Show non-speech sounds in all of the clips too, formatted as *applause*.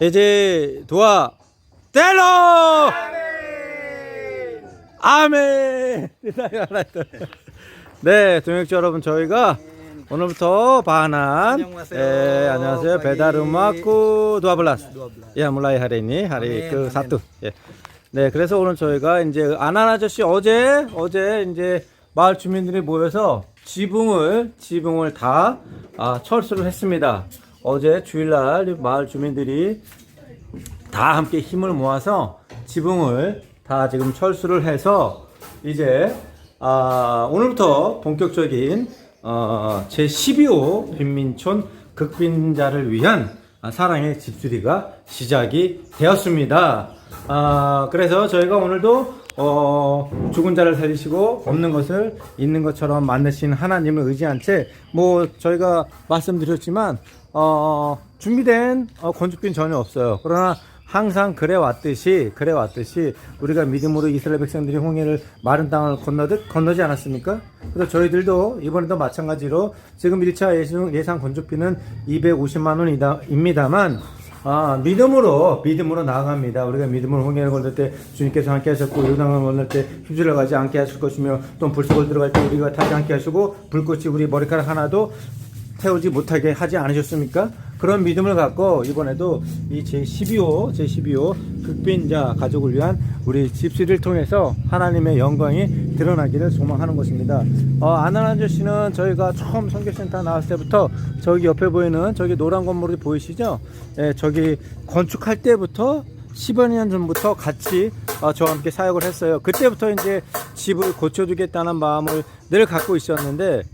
이제 도와 텔로! 아멘! *laughs* 네 동역자 여러분 저희가 오늘부터 안녕하세요. 예, 안녕하세요. 배달 음악구 mulai hari ini hari Amin, ke amin. satu 예. 네 그래서 오늘 저희가 이제 아난 아저씨 어제 어제 이제 마을 주민들이 모여서 지붕을 지붕을 다 아, 철수를 했습니다 어제 주일날 마을 주민들이 다 함께 힘을 모아서 지붕을 다 지금 철수를 해서 이제 아, 오늘부터 본격적인 어, 제 12호 빈민촌 극빈자를 위한 아, 사랑의 집수리가 시작이 되었습니다. 아, 그래서 저희가 오늘도 어, 죽은 자를 살리시고 없는 것을 있는 것처럼 만드신 하나님을 의지한 채 뭐 저희가 말씀드렸지만 어, 준비된 어, 건축비는 전혀 없어요. 그러나 항상 그래 왔듯이 그래 왔듯이 우리가 믿음으로 이스라엘 백성들이 홍해를 마른 땅을 건너듯 건너지 않았습니까? 그래서 저희들도 이번에도 마찬가지로 지금 1차 예상, 건축비는 250만 원입니다만 아, 믿음으로 믿음으로 나아갑니다. 우리가 믿음으로 홍해를 건널 때 주님께서 함께 하셨고 요단강을 건널 때 휘줄러 가지 않게 하실 것이며 또 불속을 들어갈 때 우리가 타지 않게 하시고 불꽃이 우리 머리카락 하나도 태우지 못하게 하지 않으셨습니까? 그런 믿음을 갖고 이번에도 이 제12호 제12호 극빈자 가족을 위한 우리 집수리를 통해서 하나님의 영광이 드러나기를 소망하는 것입니다. 어, 아난 아저씨는 저희가 처음 선교센터 나왔을 때부터 저기 옆에 보이는 저기 노란 건물이 보이시죠? 예, 저기 건축할 때부터 10여 년 전부터 같이 어, 저와 함께 사역을 했어요. 그때부터 이제 집을 고쳐주겠다는 마음을 늘 갖고 있었는데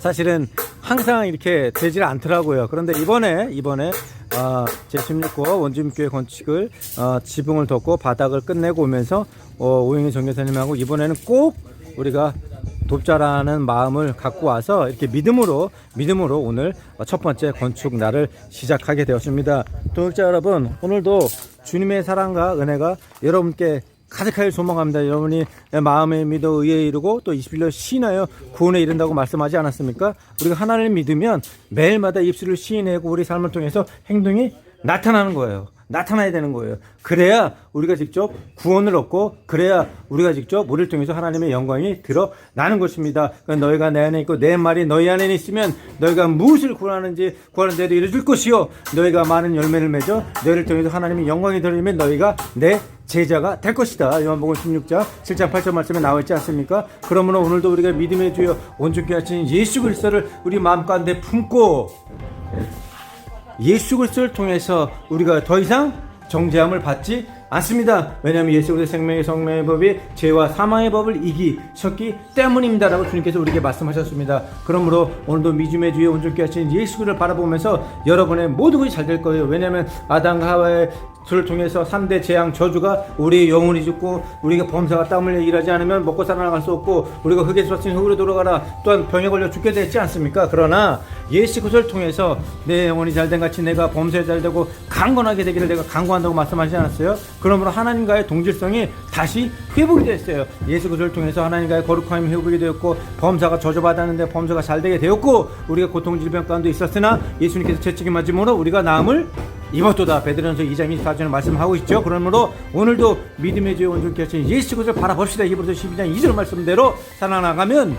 사실은 항상 이렇게 되질 않더라고요. 그런데 이번에 이번에 어, 제16호 원주민교회 건축을 어, 지붕을 덮고 바닥을 끝내고 오면서 어, 오영희 정교사님하고 이번에는 꼭 우리가 돕자라는 마음을 갖고 와서 이렇게 믿음으로 믿음으로 오늘 첫 번째 건축 날을 시작하게 되었습니다. 동역자 여러분 오늘도 주님의 사랑과 은혜가 여러분께 가득하게 소망합니다. 여러분이 마음에 믿어 의에 이르고 또 21년 시인하여 구원에 이른다고 말씀하지 않았습니까? 우리가 하나님을 믿으면 매일마다 입술을 시인하고 우리 삶을 통해서 행동이 나타나는 거예요. 나타나야 되는 거예요. 그래야 우리가 직접 구원을 얻고 그래야 우리가 직접 우리를 통해서 하나님의 영광이 드러나는 것입니다. 그러니까 너희가 내 안에 있고 내 말이 너희 안에 있으면 너희가 무엇을 구하는지 구하는 대로 이루어질 것이요 너희가 많은 열매를 맺어 너희를 통해서 하나님의 영광이 드러나면 너희가 내 제자가 될 것이다. 요한복음 16장 7장 8절 말씀에 나와 있지 않습니까? 그러므로 오늘도 우리가 믿음의 주여 온전케 하신 예수 그리스도를 우리 마음 가운데 품고 예수 그리스도를 통해서 우리가 더 이상 정죄함을 받지 않습니다. 왜냐하면 예수 그리스도 생명의 성명의 법이 죄와 사망의 법을 이기셨기 때문입니다라고 주님께서 우리에게 말씀하셨습니다. 그러므로 오늘도 믿음의 주에 온전케 하신 예수 그를 바라보면서 여러분의 모든 것이 잘 될 거예요. 왜냐하면 아담과 하와의 를 통해서 3대 재앙 저주가 우리 영혼이 죽고 우리가 범사가 땀 흘려 일하지 않으면 먹고 살아나갈 수 없고 우리가 흙에서 왔으니 흙으로 돌아가라 또한 병에 걸려 죽게 됐지 않습니까? 그러나 예수 그리스도를 통해서 내 영혼이 잘된 같이 내가 범사에 잘되고 강건하게 되기를 내가 강구한다고 말씀하지 않았어요? 그러므로 하나님과의 동질성이 다시 회복이 됐어요. 예수 그리스도를 통해서 하나님과의 거룩함이 회복이 되었고 범사가 저주받았는데 범사가 잘되게 되었고 우리가 고통 질병 가운데 있었으나 예수님께서 채찍이 맞음으로 우리가 나음을 이것도다 베드로전서 2장 24절에 말씀하고 있죠. 그러므로 오늘도 믿음의 주의 하신 예수 그리스도를 바라봅시다. 히브리서 12장 2절 말씀대로 살아나가면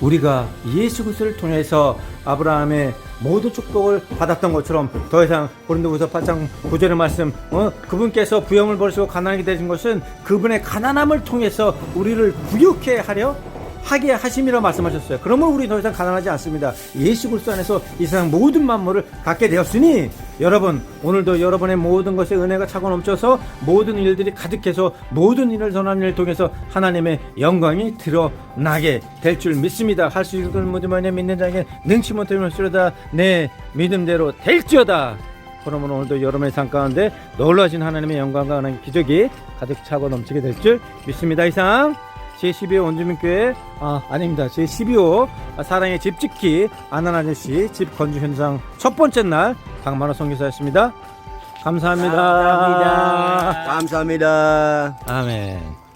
우리가 예수 그리스도를 통해서 아브라함의 모든 축복을 받았던 것처럼 더 이상 고린도후서 8장 9절의 말씀 어? 그분께서 부영을 버리시고 가난하게 되신 것은 그분의 가난함을 통해서 우리를 부욕해 하려 하게 하심이라 말씀하셨어요. 그러면 우리 더 이상 가난하지 않습니다. 예수 그리스도 안에서 이 세상 모든 만물을 갖게 되었으니 여러분 오늘도 여러분의 모든 것에 은혜가 차고 넘쳐서 모든 일들이 가득해서 모든 일을 선한 일을 통해서 하나님의 영광이 드러나게 될 줄 믿습니다. 할 수 있는 모든 만에 믿는 자에게 능치 못하면 쓰려다 내 믿음대로 될지어다. 그러면 오늘도 여러분의 삶 가운데 놀라신 하나님의 영광과 하나님의 기적이 가득 차고 넘치게 될 줄 믿습니다. 이상 제12호 원주민교회 아 아닙니다. 제12호 사랑의 집 짓기 아난 아저씨 집 건축 현장 첫 번째 날 강만호 선교사였습니다. 감사합니다. 감사합니다. 아멘